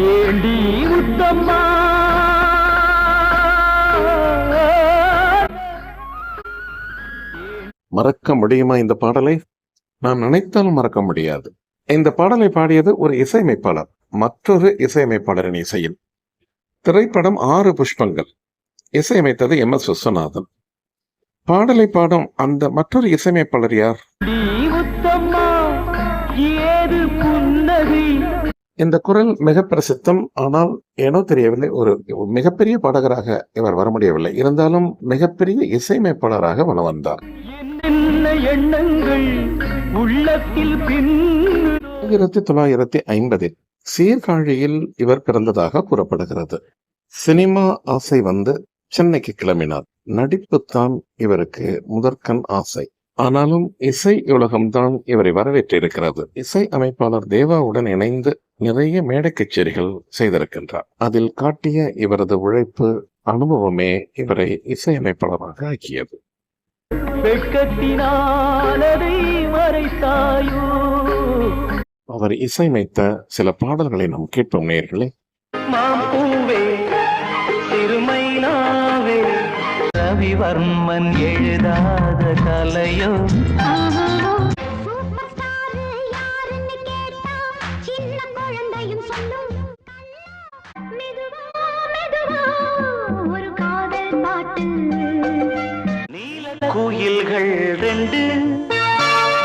ஏண்டி முத்தம்மா மறக்க முடியுமா இந்த பாடலை? நான் நினைத்தாலும் மறக்க முடியாது. இந்த பாடலை பாடியது ஒரு இசையமைப்பாளர் மற்றொரு இசையமைப்பாளரின் இசையில். திரைப்படம் ஆறு புஷ்பங்கள். இசையமைத்தது எம். எஸ். விஸ்வநாதன். பாடலை பாடும் அந்த மற்றொரு இசையமைப்பாளர் யார்? இந்த குரல் மிக பிரசித்தம். ஆனால் ஏனோ தெரியவில்லை ஒரு மிகப்பெரிய பாடகராக இவர் வர முடியவில்லை. இருந்தாலும் மிகப்பெரிய இசையமைப்பாளராக வளம் வந்தார். ஆயிரத்தி தொள்ளாயிரத்தி ஐம்பதில் சீர்காழியில் இவர் பிறந்ததாக கூறப்படுகிறது. சினிமா ஆசை வந்து சென்னைக்கு கிளம்பினார். நடிப்புத்தான் இவருக்கு முதற்கண் ஆசை. ஆனாலும் இசை உலகம்தான் இவரை வரவேற்றிருக்கிறது. இசை அமைப்பாளர் தேவாவுடன் இணைந்து நிறைய மேடை கச்சேரிகள் செய்திருக்கின்றார். அதில் காட்டிய இவரது உழைப்பு அனுபவமே இவரை இசையமைப்பாளராக ஆக்கியது. அவர் இசையமைத்த சில பாடல்களை நாம் கேட்போம் நேயர்களே. காதல் பாட்டு. நீல குயில்கள் ரெண்டு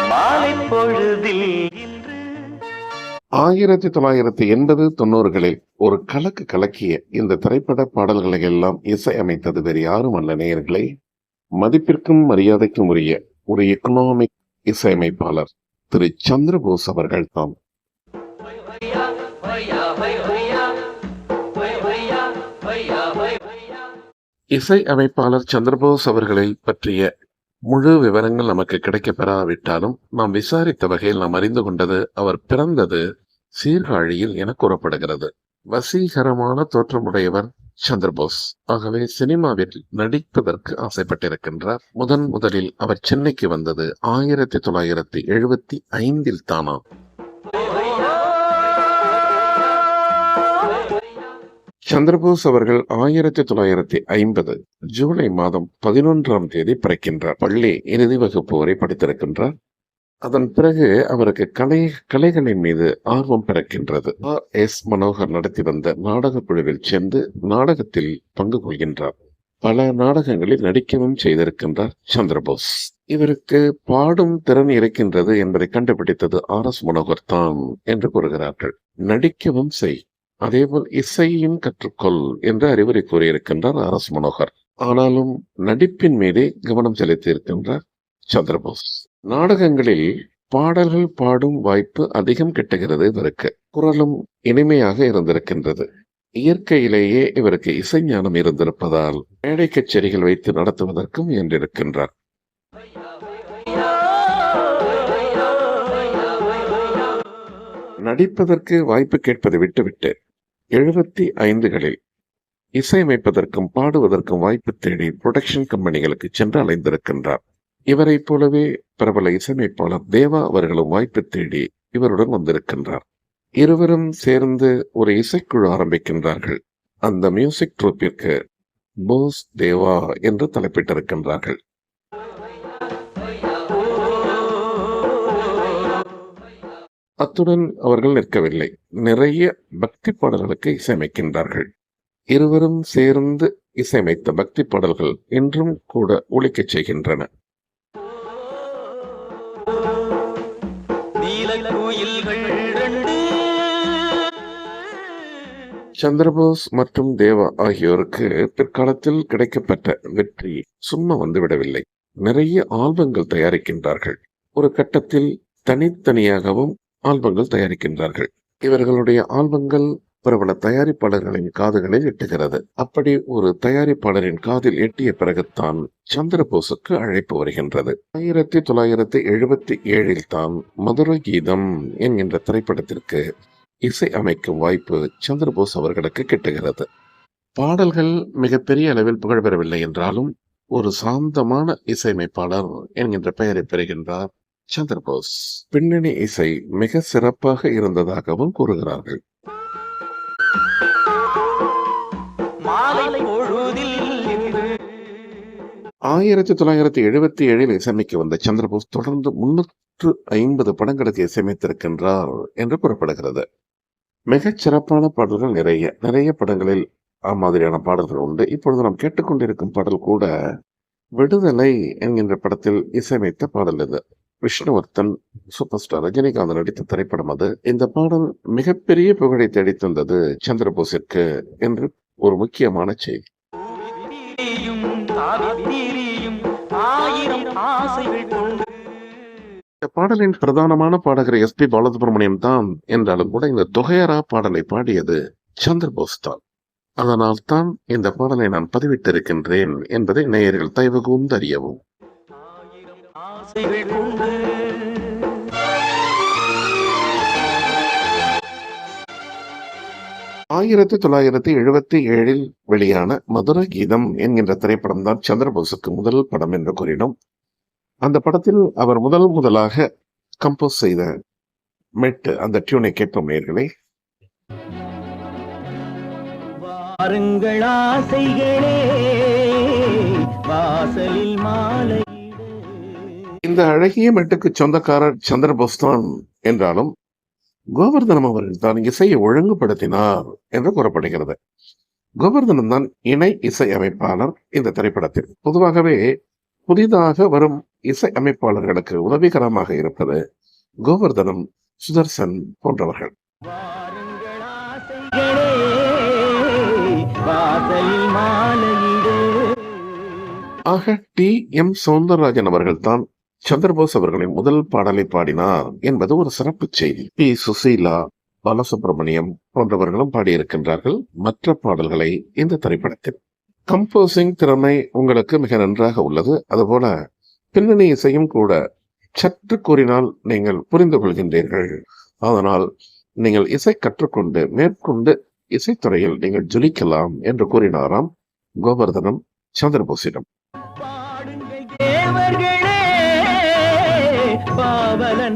மாலை பொழுதில் ஆயிரத்தி தொள்ளாயிரத்தி எண்பது தொண்ணூறுகளில் ஒரு கலக்கு கலக்கிய இந்த திரைப்பட பாடல்களை எல்லாம் இசையமைத்தது வேறு யாரும் அல்ல நேயர்களே. மதிப்பிற்கும் மரியாதைக்கும் உரிய ஒரு எக்கனாமிக் இசையமைப்பாளர் திரு சந்திரபோஸ் அவர்கள் தாம் இசை அமைப்பாளர் சந்திரபோஸ் அவர்களை பற்றிய முழு விவரங்கள் நமக்கு கிடைக்க பெறாவிட்டாலும் நாம் விசாரித்த வகையில் நாம் அறிந்து கொண்டது அவர் பிறந்தது சீர்காழியில் என கூறப்படுகிறது. வசீகரமான தோற்றமுடையவர் சந்திரபோஸ். ஆகவே சினிமாவில் நடிப்பதற்கு ஆசைப்பட்டிருக்கின்றார். முதன் முதலில் அவர் சென்னைக்கு வந்தது ஆயிரத்தி தொள்ளாயிரத்தி எழுபத்தி ஐந்தில் தானா? சந்திரபோஸ் அவர்கள் ஆயிரத்தி தொள்ளாயிரத்தி ஐம்பது ஜூலை மாதம் பதினொன்றாம் தேதி பிறக்கின்றார். பள்ளி இறுதி வகுப்பு வரை படித்திருக்கின்றார். அதன் பிறகு அவருக்கு கலை கலைகளின் மீது ஆர்வம் பிறக்கின்றது. ஆர். எஸ். மனோகர் நடத்தி வந்த நாடகக் குழுவில் சென்று நாடகத்தில் பங்கு கொள்கின்றார். பல நாடகங்களில் நடிக்கவும் செய்திருக்கின்றார் சந்திரபோஸ். இவருக்கு பாடும் திறன் இருக்கின்றது என்பதை கண்டுபிடித்தது ஆர். எஸ். மனோகர் தான் என்று கூறுகிறார்கள். நடிக்கவும் செய். அதேபோல் இசையும் கற்றுக்கொள் என்று அறிவுரை கூறியிருக்கின்றார் ஆர். எஸ். மனோகர். ஆனாலும் நடிப்பின் மீதே கவனம் செலுத்தி இருக்கின்றார் சந்திரபோஸ். நாடகங்களில் பாடல்கள் பாடும் வாய்ப்பு அதிகம் கிட்டுகிறது இவருக்கு. குரலும் இனிமையாக இருந்திருக்கின்றது. இயற்கையிலேயே இவருக்கு இசைஞானம் இருந்திருப்பதால் மேடை கச்சேரிகள் வைத்து நடத்துவதற்கும் என்றிருக்கின்றார் நடிப்பதற்கு வாய்ப்பு கேட்பதை விட்டுவிட்டு எழுபத்தி ஐந்துகளில் இசையமைப்பதற்கும் பாடுவதற்கும் வாய்ப்பு தேடி புரொடக்ஷன் கம்பெனிகளுக்கு சென்று அலைந்திருக்கின்றார். இவரைப் போலவே பிரபல இசையமைப்பாளர் தேவா அவர்களும் வாய்ப்பு தேடி இவருடன் வந்திருக்கின்றார். இருவரும் சேர்ந்து ஒரு இசைக்குழு ஆரம்பிக்கின்றார்கள். அந்த மியூசிக் ட்ரூப்பிற்கு போஸ் தேவா என்று தலைப்பிட்டிருக்கின்றார்கள். அத்துடன் அவர்கள் நிற்கவில்லை. நிறைய பக்தி பாடல்களுக்கு இசையமைக்கின்றார்கள். இருவரும் சேர்ந்து இசையமைத்த பக்தி பாடல்கள் இன்றும் கூட ஒழிக்கச் செய்கின்றன. ரெண்டு. சந்திரபோஸ் மற்றும் தேவா ஆகியோருக்கு பிற்காலத்தில் கிடைக்கப்பட்ட வெற்றி சும்மா வந்துவிடவில்லை நிறைய ஆல்பங்கள் தயாரிக்கின்றார்கள். ஒரு கட்டத்தில் தனித்தனியாகவும் ஆல்பங்கள் தயாரிக்கின்றார்கள். இவர்களுடைய ஆல்பங்கள் பிரபல தயாரிப்பாளர்களின் காதுகளை எட்டுகிறது. அப்படி ஒரு தயாரிப்பாளரின் காதில் எட்டிய பிறகுத்தான் சந்திரபோஸுக்கு அழைப்பு வருகின்றது. ஆயிரத்தி தொள்ளாயிரத்தி எழுபத்தி ஏழில் தான் மதுரை கீதம் என்கின்ற திரைப்படத்திற்கு இசை அமைக்கும் வாய்ப்பு சந்திரபோஸ் அவர்களுக்கு கிட்டுகிறது. பாடல்கள் மிகப்பெரிய அளவில் புகழ் பெறவில்லை என்றாலும் ஒரு சாந்தமான இசையமைப்பாளர் என்கின்ற பெயரை பெறுகின்றார் சந்திரபோஸ். பின்னணி இசை மிக சிறப்பாக இருந்ததாகவும் கூறுகிறார்கள். ஆயிரத்தி தொள்ளாயிரத்தி எழுபத்தி ஏழில் இசையமைக்க வந்த சந்திரபோஸ் தொடர்ந்து முன்னூற்று ஐம்பது படங்களுக்கு இசையமைத்திருக்கின்றார் என்று கூறப்படுகிறது. மிகச் சிறப்பான பாடல்கள் நிறைய நிறைய படங்களில் மாதிரியான பாடல்கள் உண்டு. இப்பொழுது நாம் கேட்டுக்கொண்டிருக்கும் பாடல் கூட விடுதலை என்கின்ற படத்தில் இசையமைத்த பாடல் இது. விஷ்ணுவர்த்தன் சூப்பர் ஸ்டார் ரஜினிகாந்த் நடித்த திரைப்படம் அது. இந்த பாடல் மிகப்பெரிய புகழை தேடித்தந்தது சந்திரபோஸிற்கு என்று ஒரு முக்கியமான செய்தி. ஆசைகள் கொண்டு. பாடலின் பிரதானமான பாடகர் எஸ் பி பாலசுப்ரமணியம் தான் என்றாலும் கூட இந்த தொகையரா பாடலை பாடியது சந்திரபோஸ் தான். அதனால் தான் இந்த பாடலை நான் பதிவிட்டிருக்கின்றேன் என்பதை நேயர்கள் தயவு கூர்ந்து அறியவும் ஆயிரத்தி தொள்ளாயிரத்தி எழுபத்தி ஏழில் வெளியான மதுர கீதம் என்கின்ற திரைப்படம் தான் சந்திரபோஸுக்கு முதல் படம் என்று கூறினோம். அந்த படத்தில் அவர் முதல் முதலாக கம்போஸ் செய்த மெட்டு அந்த டியூனை கேட்போம் நேயர்களே. வாருங்கள் ஆசைகளே வாசலில் மாலை இந்த அழகிய மெட்டுக்கு சொந்தக்காரர் சந்திரபோஸ் தான் என்றாலும் கோவர்தனம் அவர்கள் தான் இசையை ஒழுங்குபடுத்தினார் என்று கூறப்படுகிறது. கோவர்தனம் தான் இணை இசை அமைப்பாளர் இந்த திரைப்படத்தில். பொதுவாகவே புதிதாக வரும் இசை அமைப்பாளர்களுக்கு உதவிகரமாக இருப்பது கோவர்தனம் சுதர்சன் போன்றவர்கள். ஆக டி. எம். சௌந்தரராஜன் அவர்கள் தான் சந்திரபோஸ் அவர்களின் முதல் பாடலை பாடினார் என்பது ஒரு சிறப்பு செய்தி. பி. சுசீலா பாலசுப்ரமணியம் போன்றவர்களும் பாடியிருக்கின்றார்கள் மற்ற பாடல்களை இந்த திரைப்படத்தில். கம்போசிங் திறமை உங்களுக்கு மிக நன்றாக உள்ளது. அதுபோல பின்னணி இசையும் கூட சற்று கூறினால் நீங்கள் புரிந்து கொள்கின்றீர்கள் அதனால் நீங்கள் இசை கற்றுக்கொண்டு மேற்கொண்டு இசைத்துறையில் நீங்கள் ஜொலிக்கலாம் என்று கூறினாராம் கோவர்தனம்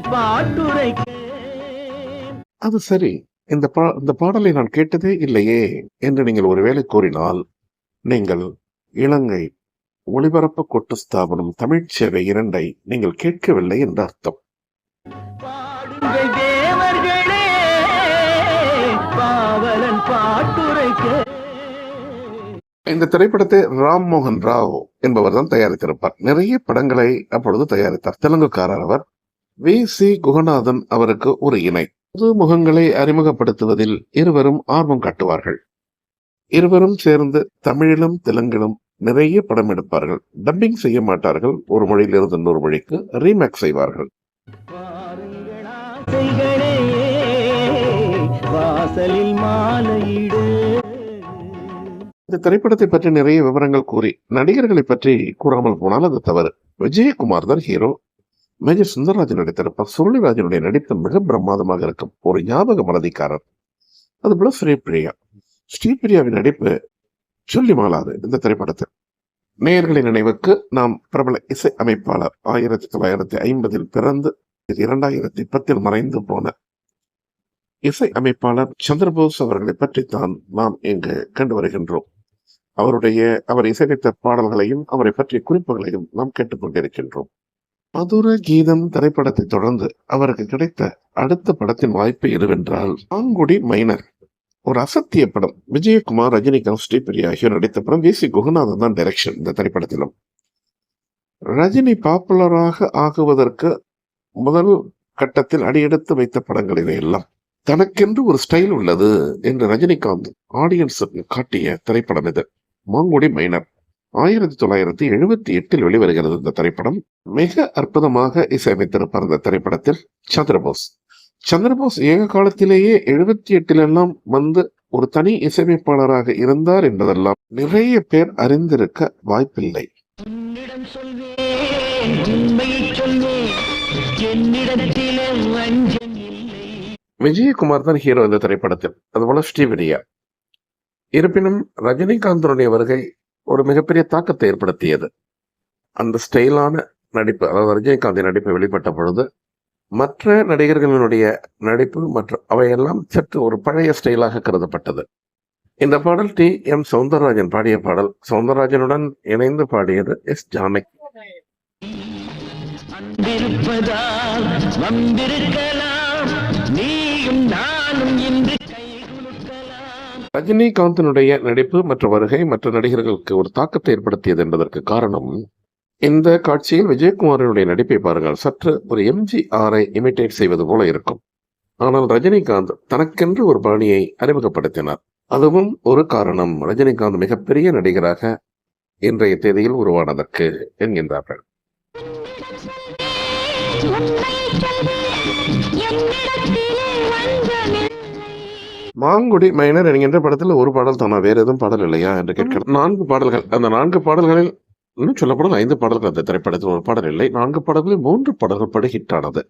பாட்டுரைக்க. அது சரி இந்த பா இந்த பாடலை நான் கேட்டதே இல்லையே என்று நீங்கள் ஒருவேளை கூறினால் நீங்கள் இலங்கை ஒளிபரப்பு கொட்டு ஸ்தாபனம் தமிழ்ச் சேவை இரண்டை நீங்கள் கேட்கவில்லை என்று அர்த்தம். இந்த திரைப்படத்தை ராம் மோகன் ராவ் என்பவர் தான் தயாரித்திருப்பார். நிறைய படங்களை அப்பொழுது தயாரித்தார். தெலுங்குக்காரர் அவர் வி. சி. குகநாதன் அவருக்கு ஒரு இணை. புது முகங்களை அறிமுகப்படுத்துவதில் இருவரும் ஆர்வம் காட்டுவார்கள். இருவரும் சேர்ந்து தமிழிலும் தெலுங்கிலும் நிறைய படம் எடுப்பார்கள். டப்பிங் செய்ய மாட்டார்கள். ஒரு மொழியிலிருந்து இன்னொரு மொழிக்கு ரீமேக் செய்வார்கள். இந்த திரைப்படத்தை பற்றி நிறைய விவரங்கள் கூறி நடிகர்களை பற்றி கூறாமல் போனால் அது தவறு. விஜயகுமார் தான் ஹீரோ மேஜர் சுந்தரராஜன் நடித்திருப்பார். சுருளிராஜனுடைய நடிப்பு மிக பிரமாதமாக இருக்கும். ஒரு ஞாபக மறதிக்காரர். அதுபோல ஸ்ரீபிரியா. ஸ்ரீபிரியாவின் நடிப்பு சொல்லி மாளாது இந்த திரைப்படத்தில். நேயர்களின் நினைவுக்கு நாம் பிரபல இசை அமைப்பாளர் ஆயிரத்தி தொள்ளாயிரத்தி ஐம்பதில் பிறந்து இரண்டாயிரத்தி பத்தில் மறைந்து போன இசை அமைப்பாளர் சந்திரபோஸ் அவர்களை பற்றித்தான் நாம் இங்கு கண்டு வருகின்றோம். அவருடைய அவர் இசையமைத்த பாடல்களையும் அவரை பற்றிய குறிப்புகளையும் நாம் கேட்டுக்கொண்டிருக்கின்றோம். மதுர கீதம் திரைப்படத்தை தொடர்ந்து அவருக்கு கிடைத்த அடுத்த படத்தின் வாய்ப்பு எதுவென்றால் ஆங்குடி மைனர். ஒரு அசத்திய படம். விஜயகுமார் ரஜினிகாந்த் ஸ்ரீபிரியா ஆகியோர் நடித்த படம் வி. சி. குகநாதன் தான் டைரக்ஷன் இந்த திரைப்படத்திலும். ரஜினி பாப்புலராக ஆகுவதற்கு முதல் கட்டத்தில் அடியெடுத்து வைத்த படங்களிலே எல்லாம் தனக்கென்று ஒரு ஸ்டைல் உள்ளது என்று ரஜினிகாந்த் ஆடியன்ஸுக்கு காட்டிய திரைப்படம் இது. மாங்குடி மைனர் ஆயிரத்தி தொள்ளாயிரத்தி எழுபத்தி எட்டில் வெளிவருகிறது இந்த திரைப்படம். மிக அற்புதமாக இசையமைத்திருப்பார் இந்த திரைப்படத்தில் சந்திரபோஸ். சந்திரபோஸ் ஏக காலத்திலேயே எழுபத்தி எட்டிலெல்லாம் வந்து ஒரு தனி இசையமைப்பாளராக இருந்தார் என்பதெல்லாம் நிறைய பேர் அறிந்திருக்க வாய்ப்பில்லை. விஜயகுமார் தான் ஹீரோ இந்த திரைப்படத்தில். அதுபோல ஸ்ரீவிடியா. இருப்பினும் ரஜினிகாந்தனுடைய வருகை ஒரு மிகப்பெரிய தாக்கத்தை ஏற்படுத்தியது. அந்த ஸ்டைலான நடிப்பு அதாவது ரஜினிகாந்தின் நடிப்பு வெளிப்பட்ட பொழுது மற்ற நடிகர்களினுடைய நடிப்பு மற்றும் அவையெல்லாம் சற்று ஒரு பழைய ஸ்டைலாக கருதப்பட்டது. இந்த பாடல் டி. எம். சவுந்தரராஜன் பாடிய பாடல். சவுந்தரராஜனுடன் இணைந்து பாடியது எஸ். ஜானகி குலுக்கலாம். ரஜினிகாந்தினுடைய நடிப்பு மற்ற வருகை மற்ற நடிகர்களுக்கு ஒரு தாக்கத்தை ஏற்படுத்தியது என்பதற்கு காரணம் இந்த காட்சியில் விஜயகுமாரனுடைய நடிப்பை பாருங்கள். சற்று ஒரு எம்ஜிஆரை இமிட்டேட் செய்வது போல இருக்கும். ஆனால் ரஜினிகாந்த் தனக்கென்று ஒரு பாணியை அறிமுகப்படுத்தினார். அதுவும் ஒரு காரணம். ரஜினிகாந்த் மிகப்பெரிய நடிகராக இன்றைய தேதியில் உருவானதற்கு என்கின்றார்கள். மாங்குடி மைனர் என்கின்ற படத்தில் ஒரு பாடல் தானா? வேற எதுவும் பாடல் இல்லையா? என்று கேட்கிறேன். நான்கு பாடல்கள். அந்த நான்கு பாடல்களில் இன்னும் சொல்லப்படும் ஐந்து பாடல்கள் அந்த திரைப்படத்தில் ஒரு பாடல் இல்லை. நான்கு பாடல்களில் மூன்று பாடல்கள் படி ஹிட் ஆனது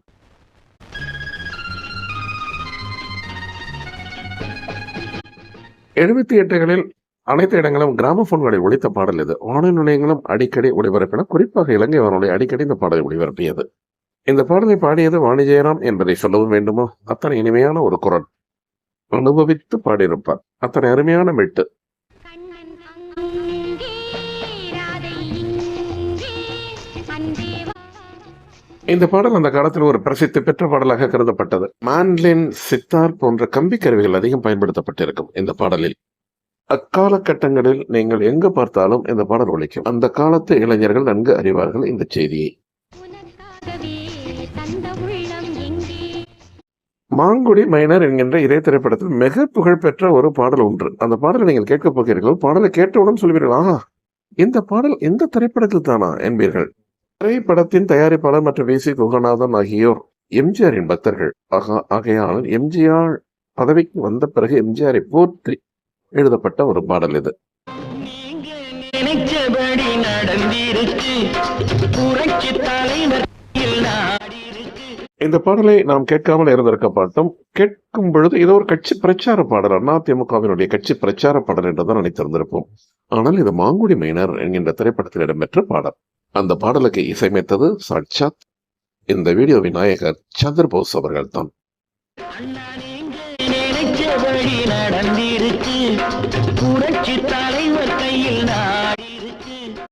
எழுபத்தி எட்டுகளில் அனைத்து இடங்களும் கிராமபோன்களில் ஒழித்த பாடல் இது. வானொலி நிலையங்களும் அடிக்கடி ஒளிபரப்பின குறிப்பாக இலங்கை வானொலி அடிக்கடி இந்த பாடலை ஒளிபரப்பியது. இந்த பாடலை பாடியது வாணி ஜெயராம் என்பதை சொல்லவும் வேண்டுமோ? அத்தனை இனிமையான ஒரு குரல் அனுபவித்து பாடியிருப்பார். அத்தனை அருமையான மெட்டு. இந்த பாடல் அந்த காலத்தில் ஒரு பிரசித்தி பெற்ற பாடலாக கருதப்பட்டது. மான்லின் சித்தார் போன்ற கம்பி கருவிகள் அதிகம் பயன்படுத்தப்பட்டிருக்கும் இந்த பாடலில். அக்காலகட்டங்களில் நீங்கள் எங்கு பார்த்தாலும் இந்த பாடல் ஒழிக்கும் அந்த காலத்து இளைஞர்கள் நன்கு அறிவார்கள் இந்த செய்தியை. மாங்குடி மைனர் என்கின்ற இதே திரைப்படத்தில் மிக புகழ்பெற்ற ஒரு பாடல் ஒன்று. அந்த பாடலை நீங்கள் கேட்கப் போகிறீர்கள். பாடலை கேட்டவுடன் சொல்வீர்கள் ஆஹா இந்த பாடல் எந்த திரைப்படத்தில் தானா? என்பீர்கள். திரைப்படத்தின் தயாரிப்பாளர் மற்றும் வி சி குகநாதன் ஆகியோர் எம்ஜிஆரின் பக்தர்கள். ஆகா ஆகையால் எம்ஜிஆர் பதவிக்கு வந்த பிறகு எம்ஜிஆரை போற்றி எழுதப்பட்ட ஒரு பாடல் இது. இந்த பாடலை நாம் கேட்காமல் இருந்திருக்க மாட்டோம். கேட்கும் பொழுது இது ஒரு கட்சி பிரச்சார பாடல். அதிமுகவினுடைய கட்சி பிரச்சார பாடல் என்றுதான் நினைத்திருந்திருப்போம். ஆனால் இது மாங்குடி மைனர் என்கின்ற திரைப்படத்தில் இடம்பெற்ற பாடல். அந்த பாடலுக்கு இசையமைத்தது சாட்சாத் இந்த வீடியோவின் நாயகர் சந்திரபோஸ் அவர்கள் தான்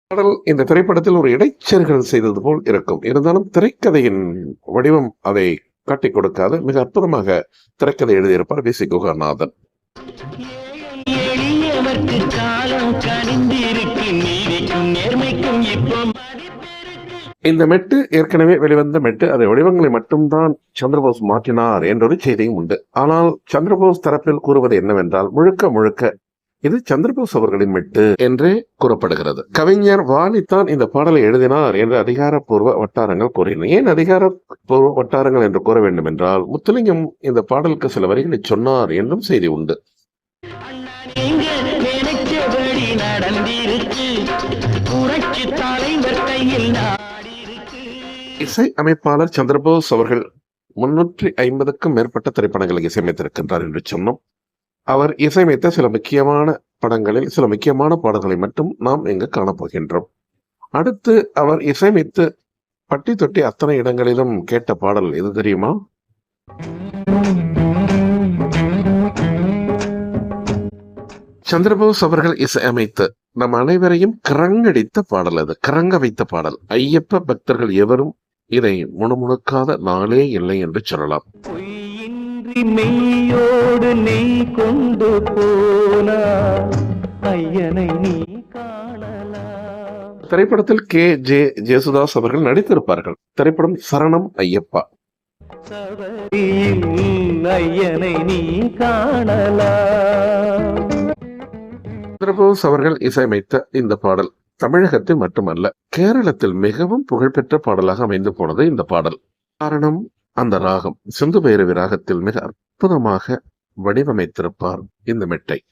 பாடல் இந்த திரைப்படத்தில் ஒரு இடைச்சர்கள் செய்தது போல் இருக்கும். இருந்தாலும் திரைக்கதையின் வடிவம் அதை காட்டிக் கொடுக்காது. மிக அற்புதமாக திரைக்கதை எழுதியிருப்பார் வி. சி. குகநாதன். காலம் கனிந்திருக்கு நீதிக்கும் நேர்மைக்கும் இந்த மெட்டு ஏற்கனவே வெளிவந்த மெட்டு அதை வடிவங்களை மட்டும்தான் சந்திரபோஸ் மாற்றினார் என்றொரு செய்தியும் உண்டு. ஆனால் சந்திரபோஸ் தரப்பில் கூறுவது என்னவென்றால் முழுக்க முழுக்க இது சந்திரபோஸ் அவர்களின் மெட்டு என்றே கூறப்படுகிறது. கவிஞர் வாலித்தான் இந்த பாடலை எழுதினார் என்று அதிகாரப்பூர்வ வட்டாரங்கள் கூறின. ஏன் அதிகாரப்பூர்வ வட்டாரங்கள் என்று கூற வேண்டும் என்றால் முத்துலிங்கம் இந்த பாடலுக்கு சில வரிகளை சொன்னார் என்றும் செய்தி உண்டு. நடந்திருக்கு. புரட்சி தலைவர் கையில் இசை அமைப்பாளர் சந்திரபோஸ் அவர்கள் முன்னூற்றி ஐம்பதுக்கும் மேற்பட்ட திரைப்படங்களுக்கு இசையமைத்திருக்கின்றார் என்று சொன்னோம். அவர் இசையமைத்த சில முக்கியமான படங்களில் சில முக்கியமான பாடல்களை மட்டும் நாம் இங்கு காணப்போகின்றோம். அடுத்து அவர் இசையமைத்து பட்டி தொட்டி அத்தனை இடங்களிலும் கேட்ட பாடல் எது தெரியுமா? சந்திரபோஸ் அவர்கள் இசையமைத்து நம் அனைவரையும் கரங்கடித்த பாடல் அது. கரங்க வைத்த பாடல். ஐயப்ப பக்தர்கள் எவரும் இதை முணுமுணுக்காத நாளே இல்லை என்று சொல்லலாம். மெய்யோடு நெய் கொண்டு போனா ஐயனை நீ காணலாம். திரைப்படத்தில் கே. ஜே. ஜேசுதாஸ் அவர்கள் நடித்திருப்பார்கள். திரைப்படம் சரணம் ஐயப்பா. ஐயனை நீ காணலாம். அவர்கள் இசையமைத்த இந்த பாடல். தமிழகத்தில் மட்டுமல்ல கேரளத்தில் மிகவும் புகழ்பெற்ற பாடலாக அமைந்து போனது இந்த பாடல். காரணம் அந்த ராகம் சிந்து பைரவி ராகத்தில் மிக அற்புதமாக வடிவமைத்திருப்பார் இந்த மெட்டை.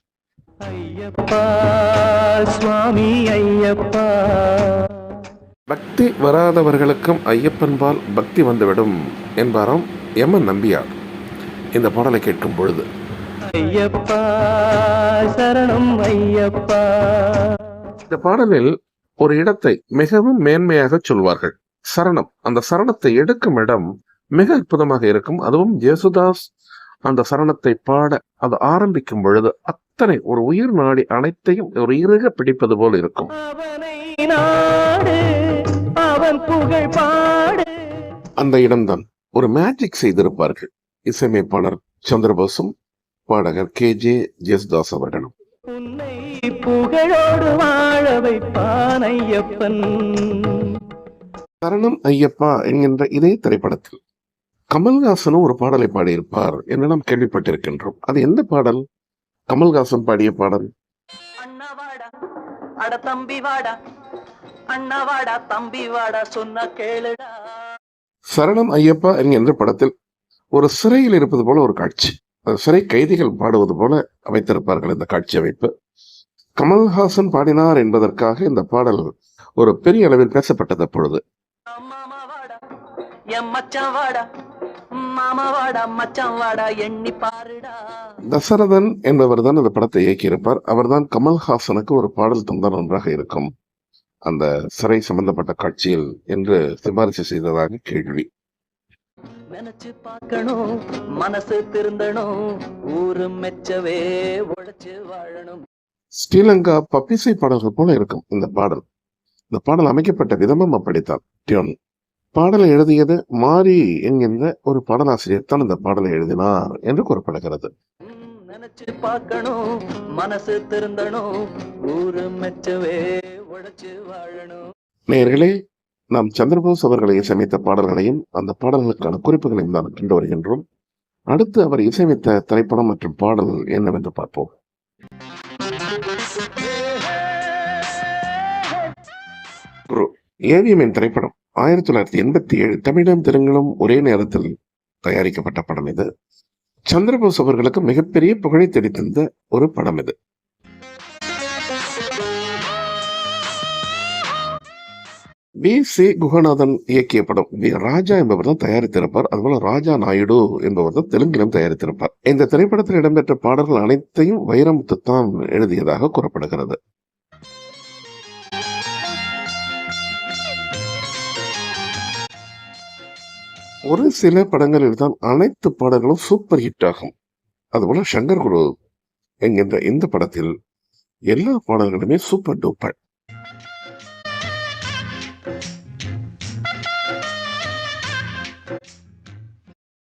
ஐயப்பா சுவாமி ஐயப்பா. பக்தி வராதவர்களுக்கும் ஐயப்பன்பால் பக்தி வந்துவிடும் என்பாராம் எமன் நம்பியார் இந்த பாடலை கேட்கும் பொழுது. ஐயப்பா சரணம் ஐயப்பா. இந்த பாடலில் ஒரு இடத்தை மிகவும் மேன்மையாக சொல்வார்கள். சரணம். அந்த சரணத்தை எடுக்கும் இடம் மிக அற்புதமாக இருக்கும். அதுவும் ஜேசுதாஸ் அந்த சரணத்தை பாட அது ஆரம்பிக்கும் பொழுது அத்தனை ஒரு உயிர் நாடி அனைத்தையும் ஒரு இறுக பிடிப்பது போல் இருக்கும். அந்த இடம்தான் ஒரு மேஜிக் செய்திருப்பார்கள். இசையமைப்பாளர் சந்திரபோஸும் பாடகர் கே ஜே ஜெஸ்தாஸ் அவர்களும். புகழோடு வாழ வைப்பான் ஐயப்பன். சரணம் ஐயப்பா என்கின்ற இதே திரைப்படத்தில். கமல்ஹாசனும் ஒரு பாடலை பாடியிருப்பார் என்று நாம் கேள்விப்பட்டிருக்கின்றோம். அது எந்த பாடல்? கமல்ஹாசன் பாடிய பாடல். அண்ணா வாடா அட தம்பி வாடா அண்ணா வாடா தம்பி வாடா சொன்ன கேளுடா. சரணம் ஐயப்பா என்கின்ற படத்தில் ஒரு சிறையில் இருப்பது போல ஒரு காட்சி. சிறை கைதிகள் பாடுவது போல அமைத்திருப்பார்கள் இந்த காட்சி அமைப்பு. கமல்ஹாசன் பாடினார் என்பதற்காக இந்த பாடல் ஒரு பெரிய அளவில் பேசப்பட்டது அப்பொழுது. தசரதன் என்பவர் தான் இந்த படத்தை இயக்கியிருப்பார். அவர்தான் கமல்ஹாசனுக்கு ஒரு பாடல் தந்தால் நன்றாக இருக்கும். அந்த சிறை சம்பந்தப்பட்ட காட்சியில் என்று சிபாரிசு செய்ததாக கேள்வி. நினைச்சு பார்க்கணும் மனசு திருந்தணும் ஊரு மெச்சவே உழைச்சு வாழணும். ஸ்ரீலங்கா பப்பிசை பாடல்கள் போல இருக்கும் இந்த பாடல். இந்த பாடல் அமைக்கப்பட்ட விதமும் அப்படித்தான். டியூன் பாடலை எழுதியது மாரி என்கின்ற ஒரு பாடலாசிரியர் தான் இந்த பாடலை எழுதினார் என்று கூறப்படுகிறது. நினைச்சு பார்க்கணும் மனசு திருந்தணும் ஊரு மெச்சவே உழைச்சு வாழணும். நேயர்களே நாம் சந்திரபோஸ் அவர்களை இசையமைத்த பாடல்களையும் அந்த பாடல்களுக்கான குறிப்புகளையும் தான் கண்டு வருகின்றோம். அடுத்து அவர் இசையமைத்த திரைப்படம் மற்றும் பாடல் என்னவென்று பார்ப்போம். குரு ஏவிஎம்என் திரைப்படம் ஆயிரத்தி தொள்ளாயிரத்தி எண்பத்தி ஏழு தமிழம் தெலுங்கிலும் ஒரே நேரத்தில் தயாரிக்கப்பட்ட படம் இது. சந்திரபோஸ் அவர்களுக்கு மிகப்பெரிய புகழை தெரிவித்திருந்த ஒரு படம் இது. வி. சி. குகநாதன் இயக்கிய படம். வி. ராஜா என்பவர் தான் தயாரித்திருப்பார். அதுபோல ராஜா நாயுடு என்பவர் தான் தெலுங்கிலும் தயாரித்திருப்பார். இந்த திரைப்படத்தில் இடம்பெற்ற பாடல்கள் அனைத்தையும் வைரமுத்து தான் எழுதியதாக கூறப்படுகிறது. ஒரு சில படங்களில் தான் அனைத்து பாடல்களும் சூப்பர் ஹிட் ஆகும். அதுபோல சங்கர் குரு என்கின்ற இந்த படத்தில் எல்லா பாடல்களுமே சூப்பர் டூப்பர்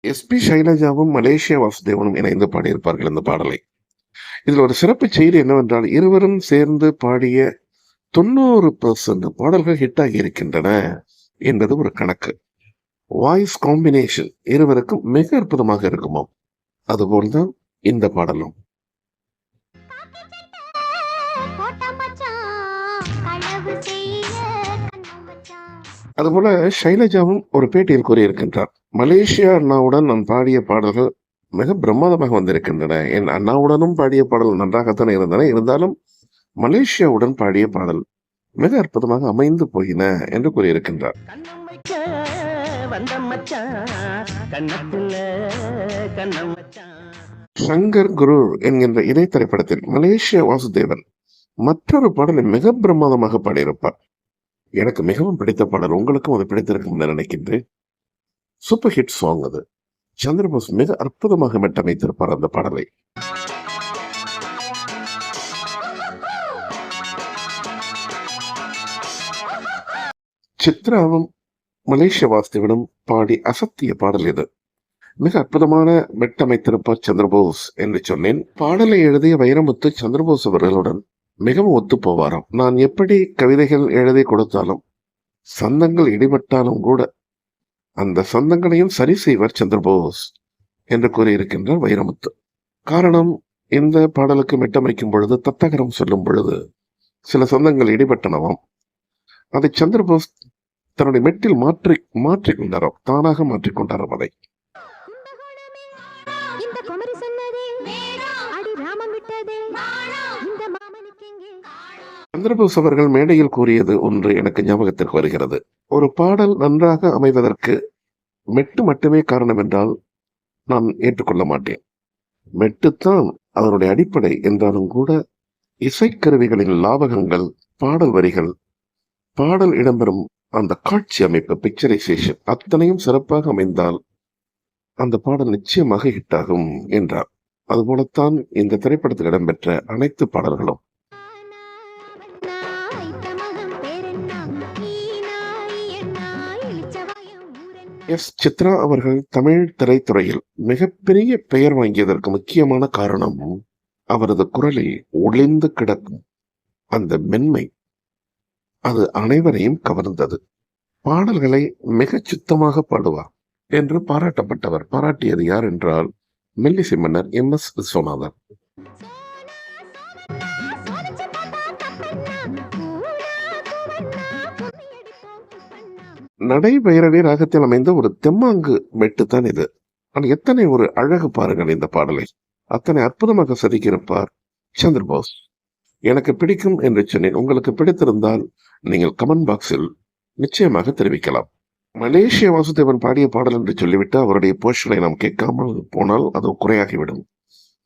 எஸ்பி சைலஜாவும் மலேசியா வாசுதேவனும் இணைந்து பாடியிருப்பார்கள் இந்த பாடலை. இதில் ஒரு சிறப்பு செய்தி என்னவென்றால் இருவரும் சேர்ந்து பாடிய தொண்ணூறு பர்சன்ட் பாடல்கள் ஹிட் ஆகி இருக்கின்றன என்பது ஒரு கணக்கு. வாய்ஸ் காம்பினேஷன் இருவருக்கும் மிக அற்புதமாக இருக்குமாம் அதுபோல்தான் இந்த பாடலும். அதுபோல ஷைலஜாவும் ஒரு பேட்டியில் கூறியிருக்கின்றார் மலேசியா அண்ணாவுடன் நான் பாடிய பாடல்கள் மிக பிரம்மாதமாக வந்திருக்கின்றன. என் அண்ணாவுடனும் பாடிய பாடல் நன்றாகத்தான் இருந்தன. இருந்தாலும் மலேசியாவுடன் பாடிய பாடல் மிக அற்புதமாக அமைந்து போயின என்று கூறியிருக்கின்றார். வந்த மச்சான். கண்ணத்துல கண்ண மச்சான் சங்கர் குரு என்கின்ற இதே திரைப்படத்தில் மலேசியா வாசுதேவன் மற்றொரு பாடலை மிக பிரமாதமாக பாடியிருப்பார். எனக்கு மிகவும் பிடித்த பாடல் உங்களுக்கும் அது பிடித்திருக்கும் நினைக்கின்றேன். சூப்பர் ஹிட் சாங் அது. சந்திரபோஸ் மிக அற்புதமாக மெட்டமைத்திருப்பார் அந்த பாடலை. சித்ராவும் மலேசிய வாசுதேவனும் பாடி அசத்திய பாடல் இது மிக அற்புதமான மெட்டமைத்திருப்பார் சந்திரபோஸ் என்று சொன்னேன். பாடலை எழுதிய வைரமுத்து சந்திரபோஸ் அவர்களுடன் மிகவும் ஒத்து போவாராம். நான் எப்படி கவிதைகள் எழுதி கொடுத்தாலும் சந்தங்கள் இடிபட்டாலும் கூட அந்த சந்தங்களையும் சரி செய்வார் சந்திரபோஸ் என்று கூறியிருக்கின்றார் வைரமுத்து. காரணம் இந்த பாடலுக்கு மெட்டமைக்கும் பொழுது தத்தகரம் சொல்லும் பொழுது சில சொந்தங்கள் இடிபட்டனவாம். அதை சந்திரபோஸ் தன்னுடைய மெட்டில் மாற்றி மாற்றிக் கொண்டாராம் தானாக மாற்றிக் கொண்டாராம் அதை சந்திரபோஸ் அவர்கள் மேடையில் கூறியது ஒன்று எனக்கு ஞாபகத்திற்கு வருகிறது. ஒரு பாடல் நன்றாக அமைவதற்கு மெட்டு மட்டுமே காரணம் என்றால் நான் ஏற்றுக்கொள்ள மாட்டேன். மெட்டுத்தான் அதனுடைய அடிப்படை என்றாலும் கூட இசைக்கருவிகளின் லாபகங்கள் பாடல் வரிகள் பாடல் இடம்பெறும் அந்த காட்சி அமைப்பு பிக்சரைசேஷன் அத்தனையும் சிறப்பாக அமைந்தால் அந்த பாடல் நிச்சயமாக ஹிட்டாகும் என்றார். அதுபோலத்தான் இந்த திரைப்படத்தில் இடம்பெற்ற அனைத்து பாடல்களும். எஸ் சித்ரா அவர்கள் தமிழ் திரைத்துறையில் மிகப்பெரிய பெயர் வாங்கியதற்கு முக்கியமான காரணம் அவரது குரலில் ஒளிந்து கிடக்கும் அந்த மென்மை. அது அனைவரையும் கவர்ந்தது. பாடல்களை மிகச் சுத்தமாக பாடுவார் என்று பாராட்டப்பட்டவர். பாராட்டியது யார் என்றால் மெல்லிசை மன்னர் எம். எஸ். விஸ்வநாதன் நடைபைரவி ராகத்தில் அமைந்த ஒரு தெம்மாங்கு மெட்டு தான் இது. ஆனால் எத்தனை ஒரு அழகு பாருங்கள் இந்த பாடலை. அத்தனை அற்புதமாக சதிக்கிருப்பார் சந்திரபோஸ். எனக்கு பிடிக்கும் என்று சொன்னேன். உங்களுக்கு பிடித்திருந்தால் நீங்கள் கமெண்ட் பாக்ஸில் நிச்சயமாக தெரிவிக்கலாம். மலேசிய வாசுதேவன் பாடிய பாடல் என்று சொல்லிவிட்டு அவருடைய போஷனை நாம் கேட்காமல் போனால் அது குறையாகிவிடும்.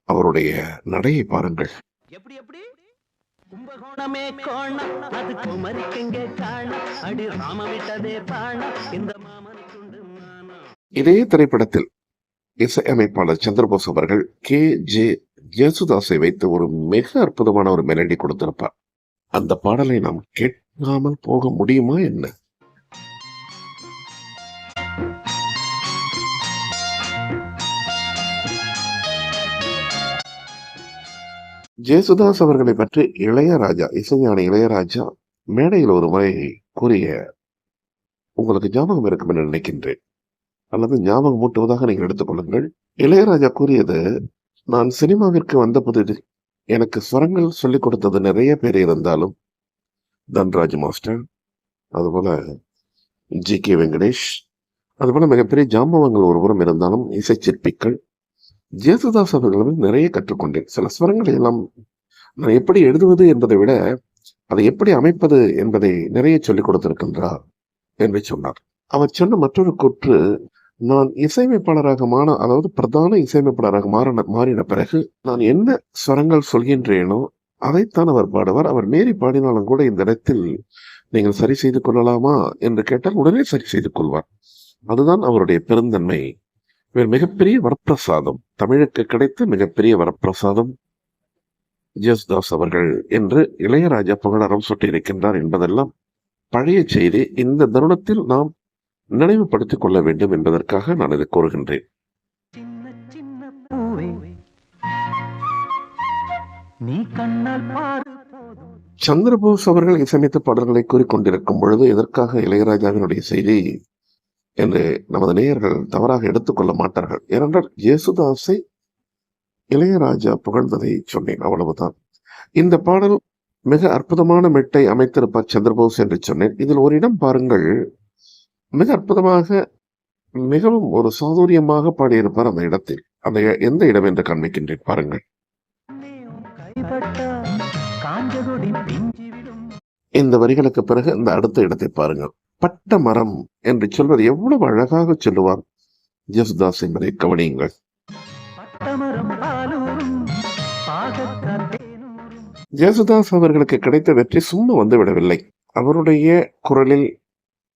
அவருடைய நடையை பாருங்கள். எப்படி எப்படி? கும்பகோணமே கோணம் அது குமரிக்கெங்கே காணம்? அடி ராம விட்டதே பாணம் இந்த மாமனுக்குண்டு இதே திரைப்படத்தில் இசையமைப்பாளர் சந்திரபோஸ் அவர்கள் கே. ஜே. ஜேசுதாஸை வைத்து ஒரு மிக அற்புதமான ஒரு மெலடி கொடுத்திருப்பார். அந்த பாடலை நாம் இல்லாமல் போக முடியுமா என்ன? ஜேசுதாஸ் அவர்களை பற்றி இளையராஜா இசைஞான இளையராஜா மேடையில் ஒரு முறை கூறிய உங்களுக்கு ஞாபகம் இருக்கும் என்று நினைக்கின்றேன். அல்லது ஞாபகம் மூட்டுவதாக நீங்கள் எடுத்துக்கொள்ளுங்கள் இளையராஜா கூறியது நான் சினிமாவிற்கு வந்த புதிது எனக்கு ஸ்வரங்கள் சொல்லிக் கொடுத்தது நிறைய பேர் இருந்தாலும் தன்ராஜ் மாஸ்டர் அதுபோல் ஜி கே வெங்கடேஷ் அதுபோல் மிகப்பெரிய ஜாம்பவங்கள் ஒருபுறம் இருந்தாலும் இசை சிற்பிகள் ஜேசுதாஸ் அவர்களிடம் நிறைய கற்றுக்கொண்டேன். சில ஸ்வரங்களை எல்லாம் நான் எப்படி எழுதுவது என்பதை விட அதை எப்படி அமைப்பது என்பதை நிறைய சொல்லிக் கொடுத்திருக்கின்றார் என்று சொன்னார். அவர் சொன்ன மற்றொரு கூற்று நான் இசையமைப்பாளராக மாற அதாவது பிரதான இசையமைப்பாளராக மாறின மாறின பிறகு நான் என்ன ஸ்வரங்கள் சொல்கின்றேனோ அதைத்தான் அவர் பாடுவார். அவர் மீறி பாடினாலும் கூட இந்த இடத்தில் நீங்கள் சரி செய்து கொள்ளலாமா என்று கேட்டால் உடனே சரி செய்து கொள்வார். அதுதான் அவருடைய பெருந்தன்மை. இவர் மிகப்பெரிய வரப்பிரசாதம். தமிழுக்கு கிடைத்த மிகப்பெரிய வரப்பிரசாதம் ஜெயஸ்தாஸ் அவர்கள் என்று இளையராஜா புகழாரம் சுட்டியிருக்கின்றார் என்பதெல்லாம் பழைய செய்தி. இந்த தருணத்தில் நாம் நினைவுபடுத்திக் கொள்ள வேண்டும் என்பதற்காக நான் இதை கூறுகின்றேன். நீ கண்ணால் பாரு. சந்திரபோஸ் அவர்கள் இசையமைத்த பாடல்களை கூறிக்கொண்டிருக்கும் பொழுது எதற்காக இளையராஜாவினுடைய செய்தி என்று நமது நேயர்கள் தவறாக எடுத்துக்கொள்ள மாட்டார்கள். ஏனென்றால் இயேசுதாஸை இளையராஜா புகழ்ந்ததை சொன்னேன் அவ்வளவுதான். இந்த பாடல் மிக அற்புதமான மெட்டை அமைத்திருப்பார் சந்திரபோஸ் என்று சொன்னேன். இதில் ஒரு இடம் பாருங்கள். மிக அற்புதமாக மிகவும் ஒரு சாதுரியமாக பாடியிருப்பார் அந்த இடத்தில். அந்த எந்த இடம் என்று காண்பிக்கின்றேன் பாருங்கள். இந்த வரிகளுக்கு பிறகு இந்த அடுத்த இடத்தை பாருங்கள். பட்ட மரம் என்று சொல்வது எவ்வளவு அழகாக சொல்லுவார். ஜெசுதாஸ் என்பதை கவனியுங்கள். ஜேசுதாஸ் அவர்களுக்கு கிடைத்த வெற்றி சும்மா வந்து விடவில்லை. அவருடைய குரலில்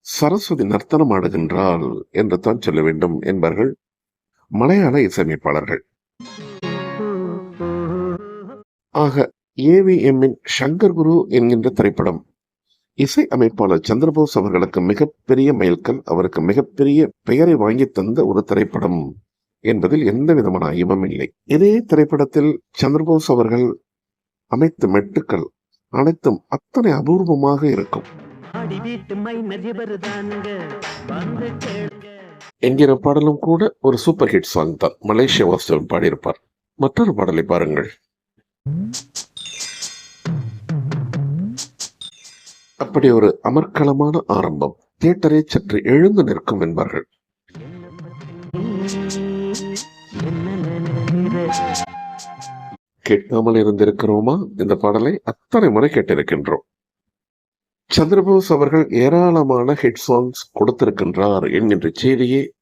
சரஸ்வதி நர்த்தனம் ஆடுகின்றாள் என்று தான் சொல்ல வேண்டும் என்பார்கள். மலையாள இசையமைப்பாளர்கள். ஆக ஏவிஎம்மின் சங்கர் குரு என்கின்ற திரைப்படம். இசை அமைப்பாளர் சந்திரபோஸ் அவர்களுக்கு மிகப்பெரிய மைல்கல் அவருக்கு மிகப்பெரிய பெயரை வாங்கி தந்த ஒரு திரைப்படம் என்பதில் எந்த விதமான ஐயமும் இல்லை. இதே திரைப்படத்தில் சந்திரபோஸ் அவர்கள் அமைத்த மெட்டுக்கள் அனைத்தும் அத்தனை அபூர்வமாக இருக்கும். என்கிற பாடலும் கூட ஒரு சூப்பர் ஹிட் சாங் தான். மலேசிய வாசுதேவன் பாடியிருப்பார். மற்றொரு பாடலை பாருங்கள். அப்படி ஒரு அமர்க்களமான ஆரம்பம். தியேட்டரை சற்று எழுந்து நிற்கும் என்பார்கள். கேட்காமல் இருந்திருக்கிறோமா? இந்த பாடலை அத்தனை முறை கேட்டிருக்கின்றோம். சந்திரபோஸ் அவர்கள் ஏராளமான ஹிட் சாங்ஸ் கொடுத்திருக்கின்றார் என்கின்ற செய்தியே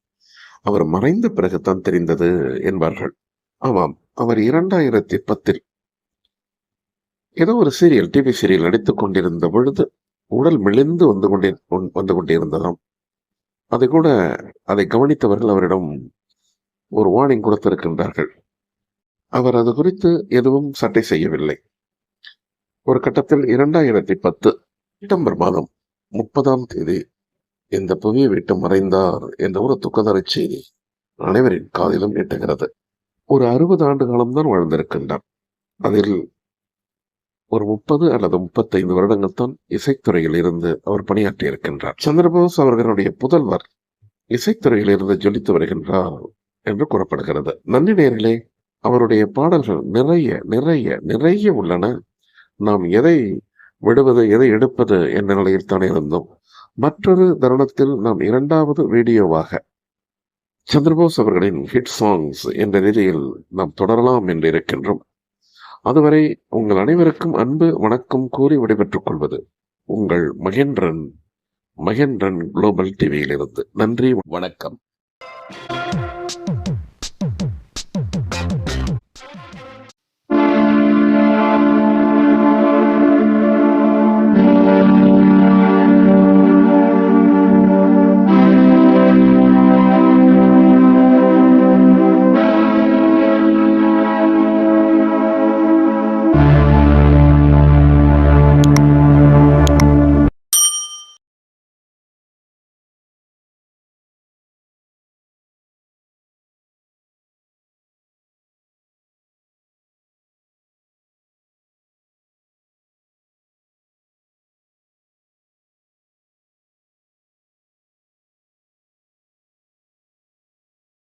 அவர் மறைந்த பிறகுதான் தெரிந்தது என்பார்கள். ஆமாம் அவர் இரண்டாயிரத்தி பத்தில் ஏதோ ஒரு சீரியல் டிவி சீரியல் நடித்துக் கொண்டிருந்த பொழுது உடல் மெலிந்து வந்து கொண்டே வந்து கொண்டிருந்ததாம் அதை கூட அதை கவனித்தவர்கள் அவரிடம் ஒரு வார்னிங் கொடுத்திருக்கின்றார்கள். அவர் அது குறித்து எதுவும் சட்டை செய்யவில்லை. ஒரு கட்டத்தில் இரண்டாயிரத்தி பத்து செப்டம்பர் மாதம் முப்பதாம் தேதி இந்த புவியை விட்டு மறைந்தார் என்ற ஒரு துக்கதரை செய்தி அனைவரின் காதிலும் எட்டுகிறது. ஒரு அறுபது ஆண்டு காலம்தான் வாழ்ந்திருக்கின்றார். அதில் ஒரு முப்பது அல்லது முப்பத்தைந்து வருடங்கள் தான் இசைத்துறையில் இருந்து அவர் பணியாற்றி இருக்கின்றார் சந்திரபோஸ் அவர்களுடைய புதல்வர் இசைத்துறையில் இருந்து ஜொலித்து வருகின்றார் என்று கூறப்படுகிறது. நன்றி நேர்களே அவருடைய பாடல்கள் நிறைய நிறைய நிறைய உள்ளன. நாம் எதை விடுவது எதை எடுப்பது என்ற நிலையில் தான் இருந்தோம். மற்றொரு தருணத்தில் நாம் இரண்டாவது வீடியோவாக சந்திரபோஸ் அவர்களின் ஹிட் சாங்ஸ் என்ற ரீதியில் நாம் தொடரலாம் என்று இருக்கின்றோம். அதுவரை உங்கள் அனைவருக்கும் அன்பு வணக்கம் கூறி விடைபெற்றுக் கொள்வது உங்கள் மகேந்திரன் மகேந்திரன் குளோபல் டிவியிலிருந்து நன்றி வணக்கம்.